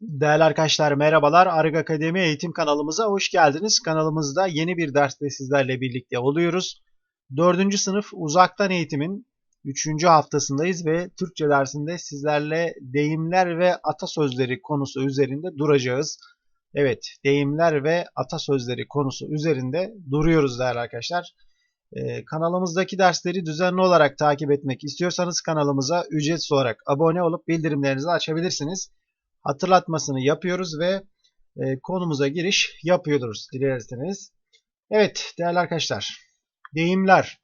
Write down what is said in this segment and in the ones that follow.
Değerli arkadaşlar merhabalar. Arık Akademi eğitim kanalımıza hoş geldiniz. Kanalımızda yeni bir derste sizlerle birlikte oluyoruz. 4. sınıf uzaktan eğitimin 3. haftasındayız ve Türkçe dersinde sizlerle deyimler ve atasözleri konusu üzerinde duracağız. Evet, deyimler ve atasözleri konusu üzerinde duruyoruz değerli arkadaşlar. Ee, kanalımızdaki dersleri düzenli olarak takip etmek istiyorsanız kanalımıza ücretsiz olarak abone olup bildirimlerinizi açabilirsiniz hatırlatmasını yapıyoruz ve e, konumuza giriş yapıyoruz dilerseniz. Evet değerli arkadaşlar deyimler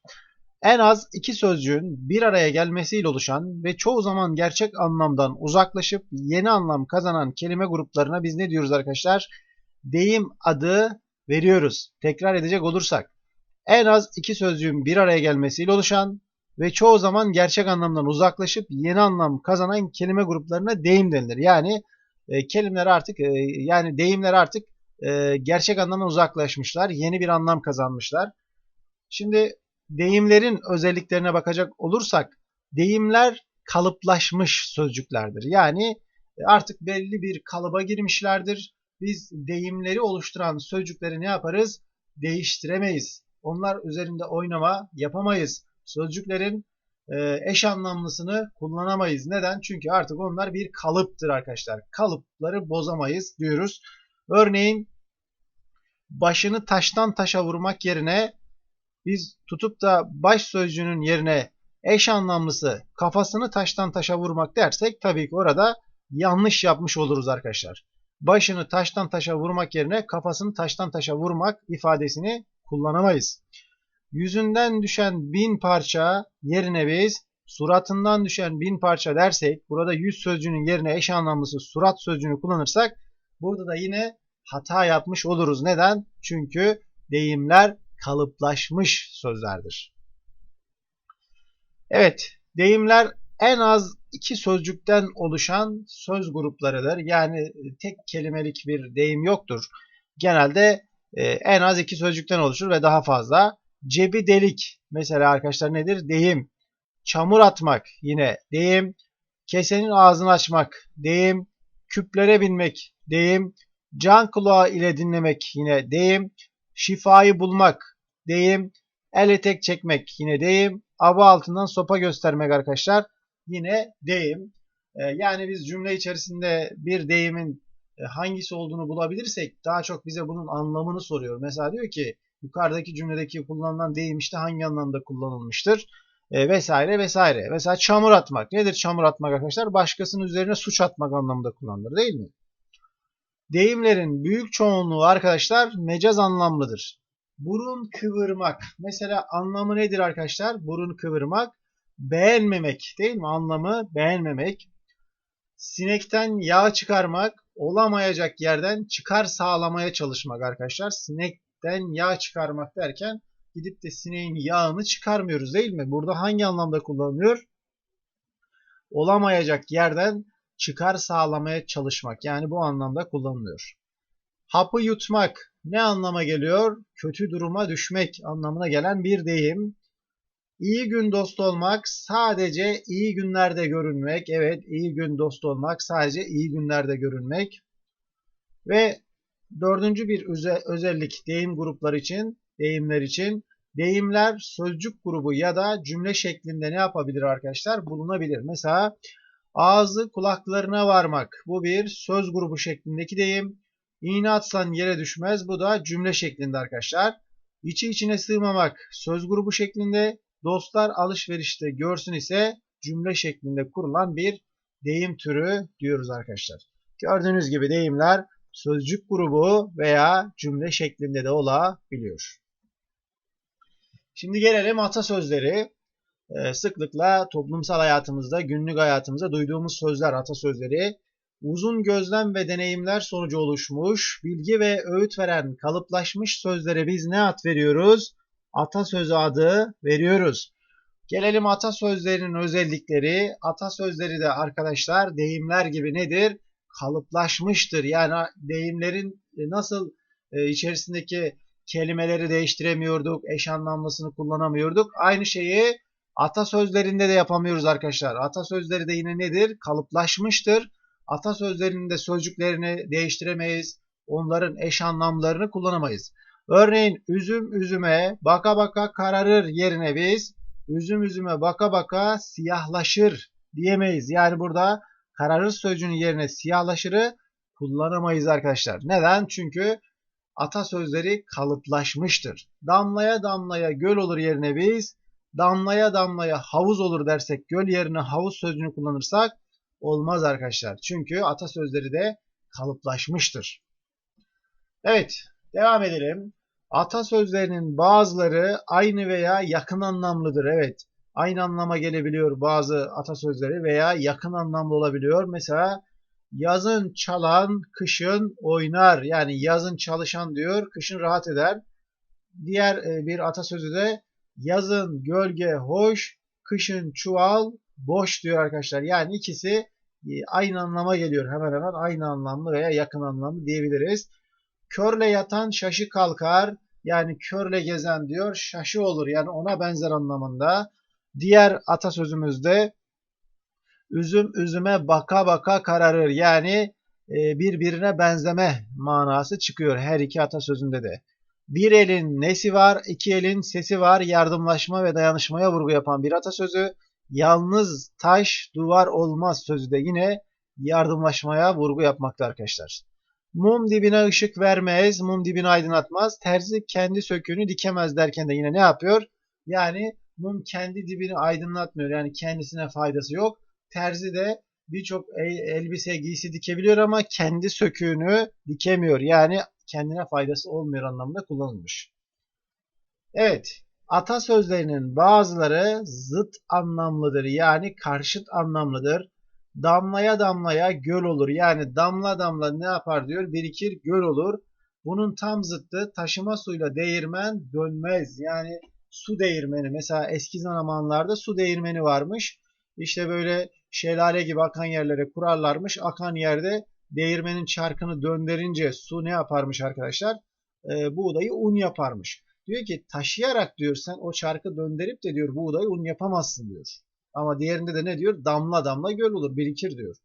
en az iki sözcüğün bir araya gelmesiyle oluşan ve çoğu zaman gerçek anlamdan uzaklaşıp yeni anlam kazanan kelime gruplarına biz ne diyoruz arkadaşlar? Deyim adı veriyoruz. Tekrar edecek olursak en az iki sözcüğün bir araya gelmesiyle oluşan ve çoğu zaman gerçek anlamdan uzaklaşıp yeni anlam kazanan kelime gruplarına deyim denilir. Yani e, kelimeler artık e, yani deyimler artık e, gerçek anlamdan uzaklaşmışlar, yeni bir anlam kazanmışlar. Şimdi deyimlerin özelliklerine bakacak olursak deyimler kalıplaşmış sözcüklerdir. Yani e, artık belli bir kalıba girmişlerdir. Biz deyimleri oluşturan sözcükleri ne yaparız? Değiştiremeyiz. Onlar üzerinde oynama yapamayız. Sözcüklerin eş anlamlısını kullanamayız. Neden? Çünkü artık onlar bir kalıptır arkadaşlar. Kalıpları bozamayız diyoruz. Örneğin başını taştan taşa vurmak yerine biz tutup da baş sözcüğünün yerine eş anlamlısı kafasını taştan taşa vurmak dersek tabii ki orada yanlış yapmış oluruz arkadaşlar. Başını taştan taşa vurmak yerine kafasını taştan taşa vurmak ifadesini kullanamayız. Yüzünden düşen bin parça yerine biz suratından düşen bin parça dersek burada yüz sözcüğünün yerine eş anlamlısı surat sözcüğünü kullanırsak burada da yine hata yapmış oluruz. Neden? Çünkü deyimler kalıplaşmış sözlerdir. Evet, deyimler en az iki sözcükten oluşan söz gruplarıdır. Yani tek kelimelik bir deyim yoktur. Genelde e, en az iki sözcükten oluşur ve daha fazla. Cebi delik mesela arkadaşlar nedir? Deyim. Çamur atmak yine deyim. Kesenin ağzını açmak deyim. Küplere binmek deyim. Can kulağı ile dinlemek yine deyim. Şifayı bulmak deyim. El etek çekmek yine deyim. Aba altından sopa göstermek arkadaşlar yine deyim. Ee, yani biz cümle içerisinde bir deyimin e, hangisi olduğunu bulabilirsek daha çok bize bunun anlamını soruyor. Mesela diyor ki yukarıdaki cümledeki kullanılan deyim işte hangi anlamda kullanılmıştır e, vesaire vesaire. Mesela çamur atmak. Nedir çamur atmak arkadaşlar? Başkasının üzerine suç atmak anlamında kullanılır değil mi? Deyimlerin büyük çoğunluğu arkadaşlar mecaz anlamlıdır. Burun kıvırmak. Mesela anlamı nedir arkadaşlar? Burun kıvırmak. Beğenmemek değil mi? Anlamı beğenmemek. Sinekten yağ çıkarmak. Olamayacak yerden çıkar sağlamaya çalışmak arkadaşlar. Sinek den yağ çıkarmak derken gidip de sineğin yağını çıkarmıyoruz değil mi? Burada hangi anlamda kullanılıyor? Olamayacak yerden çıkar sağlamaya çalışmak. Yani bu anlamda kullanılıyor. Hapı yutmak ne anlama geliyor? Kötü duruma düşmek anlamına gelen bir deyim. İyi gün dost olmak sadece iyi günlerde görünmek. Evet iyi gün dost olmak sadece iyi günlerde görünmek. Ve Dördüncü bir özellik deyim grupları için, deyimler için deyimler sözcük grubu ya da cümle şeklinde ne yapabilir arkadaşlar? Bulunabilir. Mesela ağzı kulaklarına varmak. Bu bir söz grubu şeklindeki deyim. İğne atsan yere düşmez. Bu da cümle şeklinde arkadaşlar. İçi içine sığmamak söz grubu şeklinde. Dostlar alışverişte görsün ise cümle şeklinde kurulan bir deyim türü diyoruz arkadaşlar. Gördüğünüz gibi deyimler sözcük grubu veya cümle şeklinde de olabiliyor. Şimdi gelelim atasözleri. Ee, sıklıkla toplumsal hayatımızda, günlük hayatımızda duyduğumuz sözler, atasözleri uzun gözlem ve deneyimler sonucu oluşmuş, bilgi ve öğüt veren kalıplaşmış sözlere biz ne ad veriyoruz? Atasözü adı veriyoruz. Gelelim atasözlerinin özellikleri. Atasözleri de arkadaşlar deyimler gibi nedir? Kalıplaşmıştır. Yani deyimlerin e, nasıl e, içerisindeki kelimeleri değiştiremiyorduk, eş anlamlısını kullanamıyorduk. Aynı şeyi atasözlerinde de yapamıyoruz arkadaşlar. Atasözleri de yine nedir? Kalıplaşmıştır. atasözlerinin de sözcüklerini değiştiremeyiz. Onların eş anlamlarını kullanamayız. Örneğin üzüm üzüme baka baka kararır yerine biz üzüm üzüme baka baka siyahlaşır diyemeyiz. Yani burada kararır sözcüğünün yerine siyahlaşırı kullanamayız arkadaşlar. Neden? Çünkü atasözleri kalıplaşmıştır. Damlaya damlaya göl olur yerine biz damlaya damlaya havuz olur dersek göl yerine havuz sözcüğünü kullanırsak olmaz arkadaşlar. Çünkü atasözleri de kalıplaşmıştır. Evet, devam edelim. Atasözlerinin bazıları aynı veya yakın anlamlıdır. Evet, aynı anlama gelebiliyor bazı atasözleri veya yakın anlamlı olabiliyor. Mesela yazın çalan kışın oynar. Yani yazın çalışan diyor, kışın rahat eder. Diğer e, bir atasözü de yazın gölge hoş, kışın çuval boş diyor arkadaşlar. Yani ikisi e, aynı anlama geliyor. Hemen hemen aynı anlamlı veya yakın anlamlı diyebiliriz. Körle yatan şaşı kalkar. Yani körle gezen diyor şaşı olur. Yani ona benzer anlamında. Diğer atasözümüzde üzüm üzüme baka baka kararır. Yani e, birbirine benzeme manası çıkıyor her iki atasözünde de. Bir elin nesi var, iki elin sesi var. Yardımlaşma ve dayanışmaya vurgu yapan bir atasözü. Yalnız taş duvar olmaz sözü de yine yardımlaşmaya vurgu yapmakta arkadaşlar. Mum dibine ışık vermez, mum dibini aydınlatmaz. Terzi kendi söküğünü dikemez derken de yine ne yapıyor? Yani mum kendi dibini aydınlatmıyor. Yani kendisine faydası yok. Terzi de birçok elbise giysi dikebiliyor ama kendi söküğünü dikemiyor. Yani kendine faydası olmuyor anlamında kullanılmış. Evet, atasözlerinin bazıları zıt anlamlıdır. Yani karşıt anlamlıdır. Damlaya damlaya göl olur. Yani damla damla ne yapar diyor? Birikir göl olur. Bunun tam zıttı taşıma suyla değirmen dönmez. Yani su değirmeni. Mesela eski zamanlarda su değirmeni varmış. İşte böyle şelale gibi akan yerlere kurarlarmış. Akan yerde değirmenin çarkını döndürünce su ne yaparmış arkadaşlar? E, buğdayı un yaparmış. Diyor ki taşıyarak diyor sen o çarkı döndürüp de diyor buğdayı un yapamazsın diyor. Ama diğerinde de ne diyor? Damla damla göl olur, birikir diyor.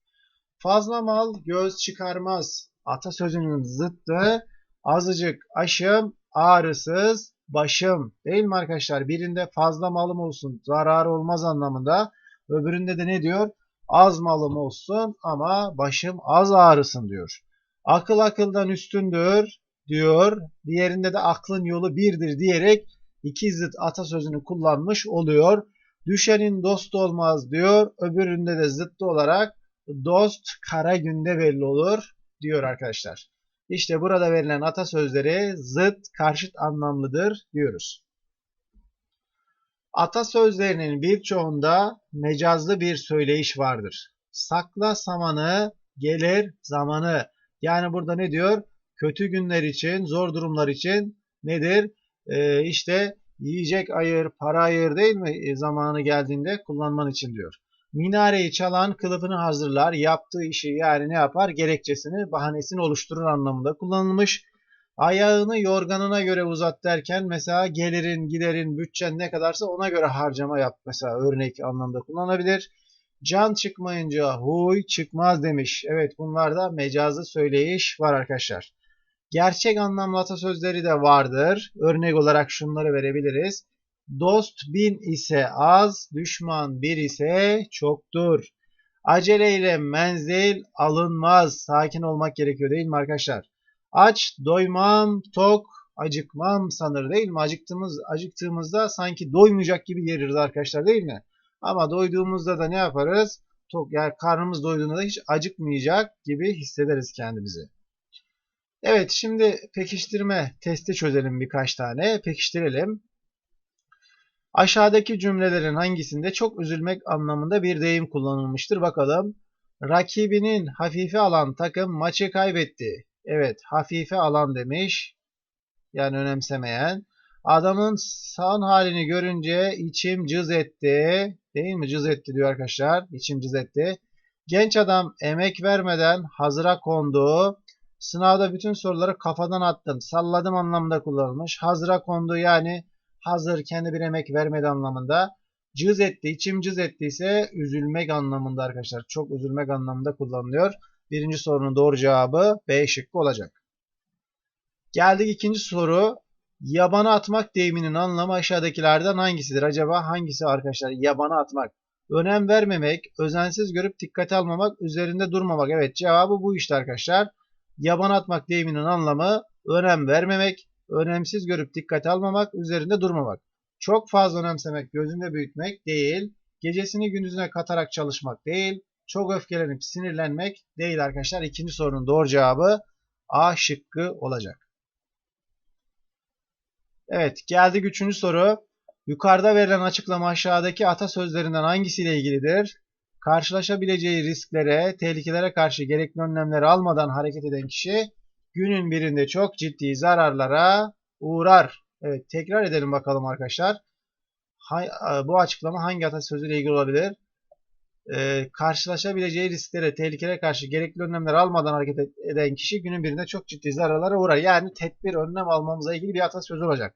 Fazla mal göz çıkarmaz. Atasözünün zıttı azıcık aşım, ağrısız başım. Değil mi arkadaşlar? Birinde fazla malım olsun, zarar olmaz anlamında. Öbüründe de ne diyor? Az malım olsun ama başım az ağrısın diyor. Akıl akıldan üstündür diyor. Diğerinde de aklın yolu birdir diyerek iki zıt atasözünü kullanmış oluyor. Düşenin dost olmaz diyor. Öbüründe de zıttı olarak dost kara günde belli olur diyor arkadaşlar. İşte burada verilen atasözleri zıt karşıt anlamlıdır diyoruz. Atasözlerinin birçoğunda mecazlı bir söyleyiş vardır. Sakla samanı, gelir zamanı. Yani burada ne diyor? Kötü günler için, zor durumlar için nedir? Ee, işte yiyecek ayır, para ayır değil mi? E, zamanı geldiğinde kullanman için diyor. Minareyi çalan kılıfını hazırlar, yaptığı işi yani ne yapar? Gerekçesini, bahanesini oluşturur anlamında kullanılmış. Ayağını yorganına göre uzat derken mesela gelirin, giderin, bütçen ne kadarsa ona göre harcama yap. Mesela örnek anlamda kullanabilir. Can çıkmayınca huy çıkmaz demiş. Evet bunlarda mecazı söyleyiş var arkadaşlar. Gerçek anlamlı atasözleri de vardır. Örnek olarak şunları verebiliriz. Dost bin ise az, düşman bir ise çoktur. Aceleyle menzil alınmaz. Sakin olmak gerekiyor değil mi arkadaşlar? Aç, doymam, tok, acıkmam sanır değil mi? Acıktığımız, acıktığımızda sanki doymayacak gibi yeriz arkadaşlar değil mi? Ama doyduğumuzda da ne yaparız? Tok, yani karnımız doyduğunda da hiç acıkmayacak gibi hissederiz kendimizi. Evet şimdi pekiştirme testi çözelim birkaç tane. Pekiştirelim. Aşağıdaki cümlelerin hangisinde çok üzülmek anlamında bir deyim kullanılmıştır? Bakalım. Rakibinin hafife alan takım maçı kaybetti. Evet hafife alan demiş. Yani önemsemeyen. Adamın son halini görünce içim cız etti. Değil mi? Cız etti diyor arkadaşlar. İçim cız etti. Genç adam emek vermeden hazıra kondu. Sınavda bütün soruları kafadan attım. Salladım anlamında kullanılmış. Hazıra kondu yani hazır kendi bir emek vermedi anlamında. Cız etti, içim cız ettiyse üzülmek anlamında arkadaşlar. Çok üzülmek anlamında kullanılıyor. Birinci sorunun doğru cevabı B şıkkı olacak. Geldik ikinci soru. Yabana atmak deyiminin anlamı aşağıdakilerden hangisidir? Acaba hangisi arkadaşlar? Yabana atmak. Önem vermemek, özensiz görüp dikkate almamak, üzerinde durmamak. Evet cevabı bu işte arkadaşlar. Yaban atmak deyiminin anlamı önem vermemek, önemsiz görüp dikkate almamak, üzerinde durmamak. Çok fazla önemsemek, gözünde büyütmek değil. Gecesini gündüzüne katarak çalışmak değil. Çok öfkelenip sinirlenmek değil arkadaşlar. İkinci sorunun doğru cevabı A şıkkı olacak. Evet geldik üçüncü soru. Yukarıda verilen açıklama aşağıdaki atasözlerinden hangisiyle ilgilidir? Karşılaşabileceği risklere, tehlikelere karşı gerekli önlemleri almadan hareket eden kişi günün birinde çok ciddi zararlara uğrar. Evet tekrar edelim bakalım arkadaşlar. Bu açıklama hangi atasözüyle ilgili olabilir? Ee, karşılaşabileceği risklere, tehlikelere karşı gerekli önlemler almadan hareket eden kişi günün birinde çok ciddi zararlara uğrar. Yani tedbir, önlem almamıza ilgili bir atasözü olacak.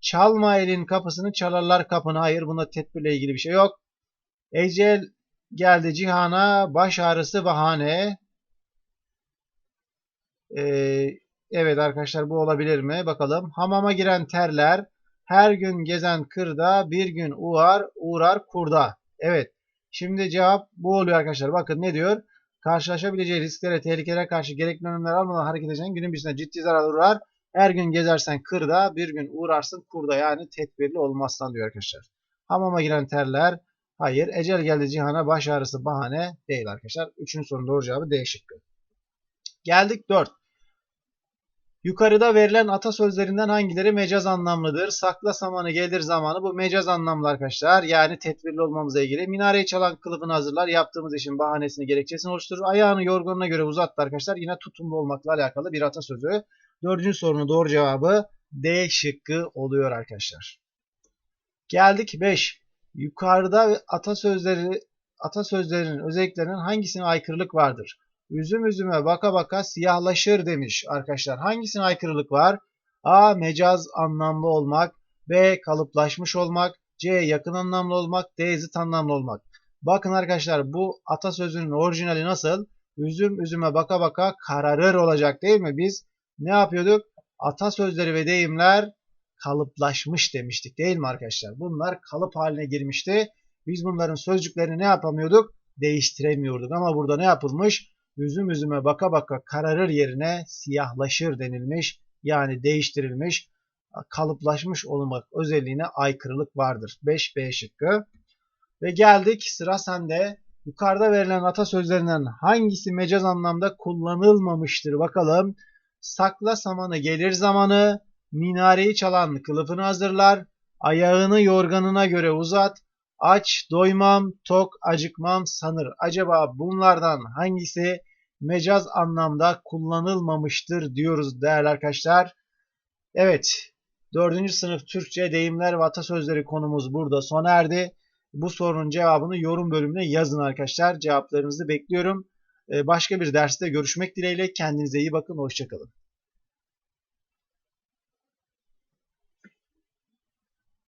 Çalma elin kapısını çalarlar kapını. Hayır bunda tedbirle ilgili bir şey yok. Ecel geldi cihana baş ağrısı bahane. Ee, evet arkadaşlar bu olabilir mi? Bakalım. Hamama giren terler. Her gün gezen kırda bir gün uğar uğrar kurda. Evet. Şimdi cevap bu oluyor arkadaşlar. Bakın ne diyor? Karşılaşabileceği risklere, tehlikelere karşı gerekli önlemler almadan hareket edeceksin. Günün birisinde ciddi zarar uğrar. Her gün gezersen kırda, bir gün uğrarsın kurda. Yani tedbirli olmazsan diyor arkadaşlar. Hamama giren terler. Hayır. Ecel geldi cihana baş ağrısı bahane değil arkadaşlar. Üçüncü sorunun doğru cevabı D. Geldik 4. Yukarıda verilen atasözlerinden hangileri mecaz anlamlıdır? Sakla samanı gelir zamanı. Bu mecaz anlamlı arkadaşlar. Yani tedbirli olmamıza ilgili. Minareyi çalan kılıfını hazırlar. Yaptığımız işin bahanesini gerekçesini oluşturur. Ayağını yorganına göre uzattı arkadaşlar. Yine tutumlu olmakla alakalı bir atasözü. Dördüncü sorunun doğru cevabı D şıkkı oluyor arkadaşlar. Geldik 5. Yukarıda atasözleri atasözlerinin özelliklerinin hangisine aykırılık vardır? Üzüm üzüme baka baka siyahlaşır demiş arkadaşlar. Hangisine aykırılık var? A. Mecaz anlamlı olmak. B. Kalıplaşmış olmak. C. Yakın anlamlı olmak. D. Zıt anlamlı olmak. Bakın arkadaşlar bu atasözünün orijinali nasıl? Üzüm üzüme baka baka kararır olacak değil mi? Biz ne yapıyorduk? Atasözleri ve deyimler kalıplaşmış demiştik değil mi arkadaşlar? Bunlar kalıp haline girmişti. Biz bunların sözcüklerini ne yapamıyorduk? Değiştiremiyorduk. Ama burada ne yapılmış? Üzüm üzüme baka baka kararır yerine siyahlaşır denilmiş. Yani değiştirilmiş, kalıplaşmış olmak özelliğine aykırılık vardır. 5B şıkkı. Ve geldik sıra sende. Yukarıda verilen atasözlerinden hangisi mecaz anlamda kullanılmamıştır? Bakalım. Sakla samanı gelir zamanı, minareyi çalan kılıfını hazırlar, ayağını yorganına göre uzat, aç, doymam, tok, acıkmam sanır. Acaba bunlardan hangisi mecaz anlamda kullanılmamıştır diyoruz değerli arkadaşlar. Evet, 4. sınıf Türkçe deyimler ve atasözleri konumuz burada sona erdi. Bu sorunun cevabını yorum bölümüne yazın arkadaşlar. Cevaplarınızı bekliyorum. Başka bir derste görüşmek dileğiyle. Kendinize iyi bakın. Hoşçakalın.